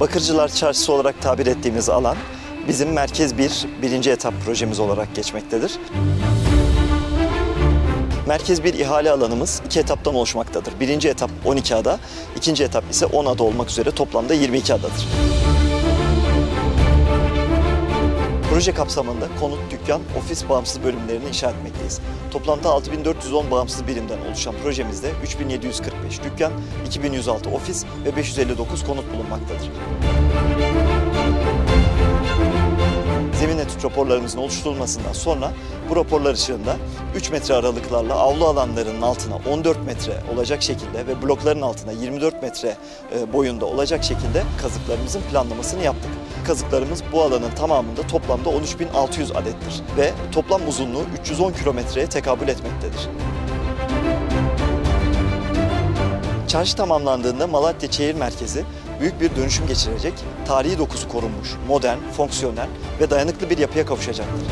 Bakırcılar Çarşısı olarak tabir ettiğimiz alan bizim Merkez 1 birinci etap projemiz olarak geçmektedir. Merkez 1 ihale alanımız iki etaptan oluşmaktadır. Birinci etap 12 ada, ikinci etap ise 10 ada olmak üzere toplamda 22 adadır. Proje kapsamında konut, dükkan, ofis bağımsız bölümlerini inşa etmekteyiz. Toplamda 6410 bağımsız birimden oluşan projemizde 3745 dükkan, 2106 ofis ve 559 konut bulunmaktadır. Zemin etüt raporlarımızın oluşturulmasından sonra bu raporlar ışığında 3 metre aralıklarla avlu alanlarının altına 14 metre olacak şekilde ve blokların altına 24 metre e, boyunda olacak şekilde kazıklarımızın planlamasını yaptık. Kazıklarımız bu alanın tamamında toplamda 13.600 adettir ve toplam uzunluğu 310 kilometreye tekabül etmektedir. Çarşı tamamlandığında Malatya Şehir Merkezi büyük bir dönüşüm geçirecek, tarihi dokusu korunmuş, modern, fonksiyonel ve dayanıklı bir yapıya kavuşacaktır.